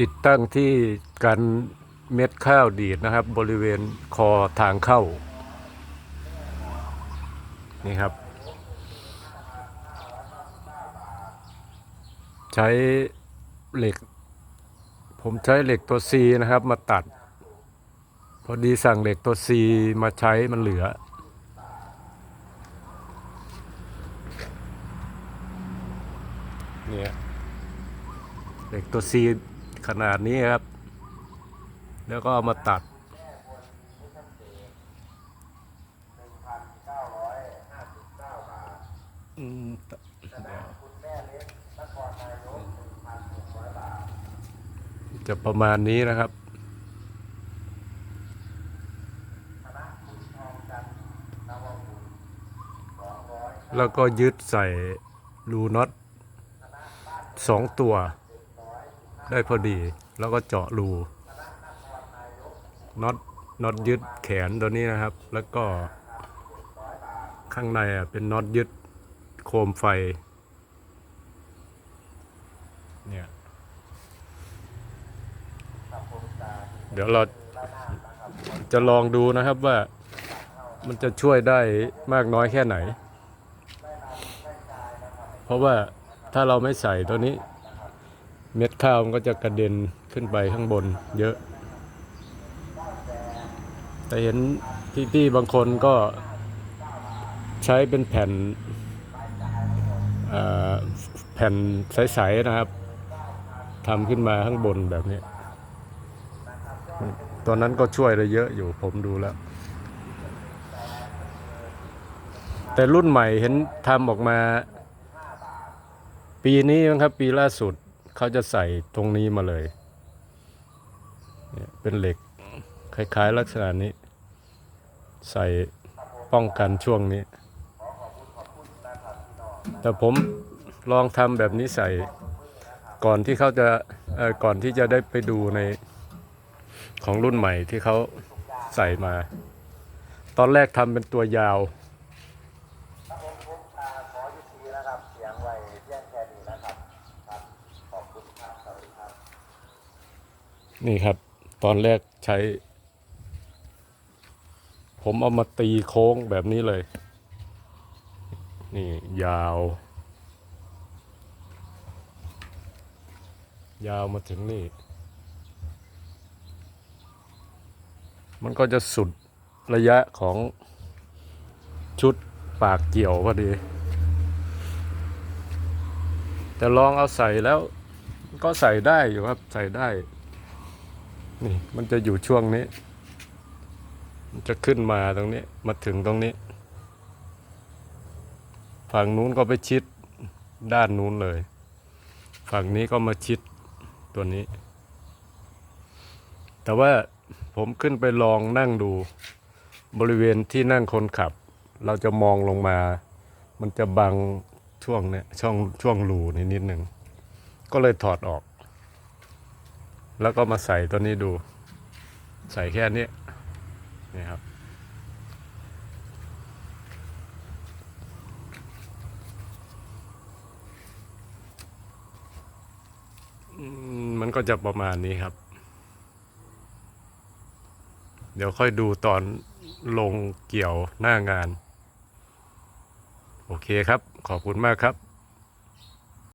ติดตั้งที่กันเม็ดข้าวดีดนะครับ บริเวณคอทางเข้า นี่ครับ ใช้เหล็ก ผมใช้เหล็กตัว C นะครับ มาตัด พอดีสั่งเหล็กตัว C มาใช้มันเหลือเนี่ยเหล็กตัว C ขนาดนี้ครับ แล้วก็เอามาตัด อืมจะประมาณนี้นะครับ แล้วก็ยึดใส่รูน็อตสองตัว ได้พอดี แล้วก็เจาะรูน็อตน็อตยึดแขนตัวนี้นะครับ แล้วก็ ข้างในอะเป็นน็อตยึดโคมไฟ เนี่ย เดี๋ยวเราจะลองดูนะครับว่ามันจะช่วยได้มากน้อยแค่ไหน เพราะว่าถ้าเราไม่ใส่ตัวนี้ เม็ดข้าวมันก็จะกระเด็นขึ้นไปข้างบน เยอะ แต่เห็นพี่ๆบางคนก็ใช้เป็นแผ่นแผ่นใสๆนะครับทำขึ้นมาข้างบนแบบนี้ ตอนนั้นก็ช่วยได้เยอะอยู่ผมดูแล้ว แต่รุ่นใหม่เห็นทำออกมา ปีนี้มั้งครับปีล่าสุด เขาจะใส่ตรงนี้มาเลยเนี่ยเป็นเหล็กคล้าย ๆ ลักษณะนี้ ใส่ป้องกันช่วงนี้ แต่ผมลองทำแบบนี้ใส่ก่อนที่เขาจะก่อนที่จะได้ไปดูในของรุ่นใหม่ที่เขาใส่มา ตอนแรกทำเป็นตัวยาว ครับผมผมอ่าขอยุตินะครับ เสียงไว้เพียงแค่นี้นะครับ ครับ ขอบคุณครับ สวัสดีครับ นี่ครับ ตอนแรกใช้ ผมเอามาตีโค้งแบบนี้เลย นี่ยาว ยาวมาถึงนี่ มันก็จะสุดระยะของชุดปากเกี่ยวพอดี แต่ลองเอาใส่แล้วก็ใส่ได้อยู่ครับ ใส่ได้ นี่มันจะอยู่ช่วงนี้ มันจะขึ้นมาตรงนี้ มาถึงตรงนี้ ฝั่งนู้นก็ไปชิดด้านนู้นเลย ฝั่งนี้ก็มาชิดตัวนี้ แต่ว่าผมขึ้นไปลองนั่งดูบริเวณที่นั่งคนขับ เราจะมองลงมา มันจะบังช่วงเนี้ยช่องช่วงรูนิดหนึ่ง ก็เลยถอดออก แล้วก็มาใส่ตัวนี้ดู ใส่แค่นี้นี่ครับ มันก็จะประมาณนี้ครับ เดี๋ยวค่อยดูตอนลงเกี่ยวหน้างาน โอเคครับ ขอบคุณมากครับ